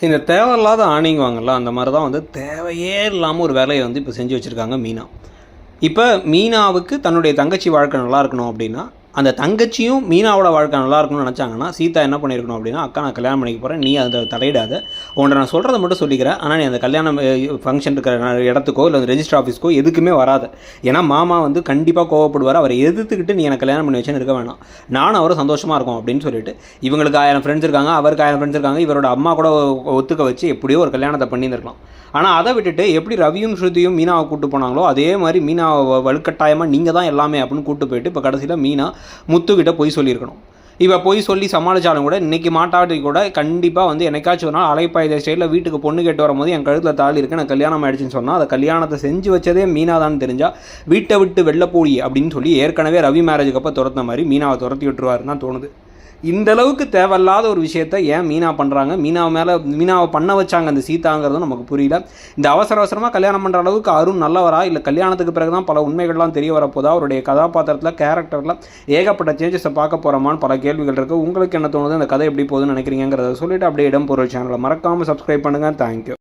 இந்த தேவையில்லாத ஆணிங்குவாங்கல்ல அந்த மாதிரி தான் வந்து தேவையே இல்லாமல் ஒரு வேலையை வந்து இப்போ செஞ்சு வச்சுருக்காங்க மீனா. இப்போ மீனாவுக்கு தன்னுடைய தங்கச்சி வாழ்க்கை நல்லா இருக்கணும் அப்படின்னா அந்த தங்கச்சியும் மீனாவோட வாழ்க்கை நல்லா இருக்கணும்னு நினச்சாங்கன்னா சீதா என்ன பண்ணியிருக்கணும் அப்படின்னா அக்கா நான் கல்யாணம் பண்ணிக்க போகிறேன் நீ அதை தலையிடாத. உன்னை நான் சொல்கிறத மட்டும் சொல்லிக்கிறேன். ஆனால் நீ அந்த கல்யாணம் ஃபங்க்ஷன் இருக்கிற இடத்துக்கோ இல்லை அந்த ரெஜிஸ்டர் ஆஃபீஸ்க்கோ எதுக்குமே வராது. ஏன்னா மாமா வந்து கண்டிப்பாக கோவப்படுவார். அவரை எதிர்த்துக்கிட்டு நீ எனக்கு கல்யாணம் பண்ணி வச்சேன்னு இருக்க வேணாம். நானும் அவரும் சந்தோஷமாக இருக்கும் அப்படின்னு சொல்லிட்டு இவங்களுக்கு ஆயிரம் ஃப்ரெண்ட்ஸ் இருக்காங்க. அவருக்கு ஆயிரம் ஃப்ரெண்ட்ஸ் இருக்காங்க. இவரோட அம்மா கூட ஒத்துக்க வச்சு எப்படியோ ஒரு கல்யாணத்தை பண்ணியிருந்திருக்கலாம். ஆனால் அதை விட்டுட்டு எப்படி ரவியும் ஸ்ருதியும் மீனாவை கூப்பிட்டு போனாங்களோ அதே மாதிரி மீனாவை வலுக்கட்டாயமாக நீங்கள் தான் எல்லாமே அப்படின்னு கூட்டு போயிட்டு இப்போ கடைசியில் மீனா முத்துக்கிட்ட போய் சொல்லியிருக்கணும். இப்போ போய் சொல்லி சமாளிச்சாலும் கூட இன்றைக்கி மாட்டாட்டி கூட கண்டிப்பாக வந்து என்னைக்காச்சும் ஒரு நாள் அலைப்பாயுத ஸ்டேட்டில் வீட்டுக்கு பொண்ணு கேட்டு வரும்போது என் கழுத்தில் தாலி இருக்கு நான் கல்யாணம் ஆயிடுச்சுன்னு சொன்னால் அதை கல்யாணத்தை செஞ்சு வச்சதே மீனா தான் தெரிஞ்சால் வீட்டை விட்டு வெளில போடி அப்படின்னு சொல்லி ஏற்கனவே ரவி மேரேஜுக்கு அப்போ துரத்த மாதிரி மீனாவை துரத்தி விட்டுருவாருன்னு தான் தோணுது. இந்த அளவுக்கு தேவையில்லாத ஒரு விஷயத்த ஏன் மீனா பண்ணுறாங்க மீனாவை மேலே மீனாவை பண்ண வச்சாங்க அந்த சீதாங்கிறதும் நமக்கு புரியல. இந்த அவசர அவசரமாக கல்யாணம் பண்ணுற அளவுக்கு அருண் நல்லவரா? இல்லை கல்யாணத்துக்கு பிறகு தான் பல உண்மைகள்லாம் தெரிய வரப்போதா அவருடைய கதாபாத்திரத்தில் கேரக்டரில் ஏகப்பட்ட சேஞ்சஸை பார்க்க போகிறோமான்னு பல கேள்விகள் இருக்குது உங்களுக்கு என்ன தோணுது? அந்த கதை எப்படி போகுதுன்னு நினைக்கிறீங்கிறத சொல்லிட்டு அப்படியே இடம் பொருள் சேனலை மறக்காமல் சப்ஸ்கிரைப் பண்ணுங்கள் தேங்க்யூ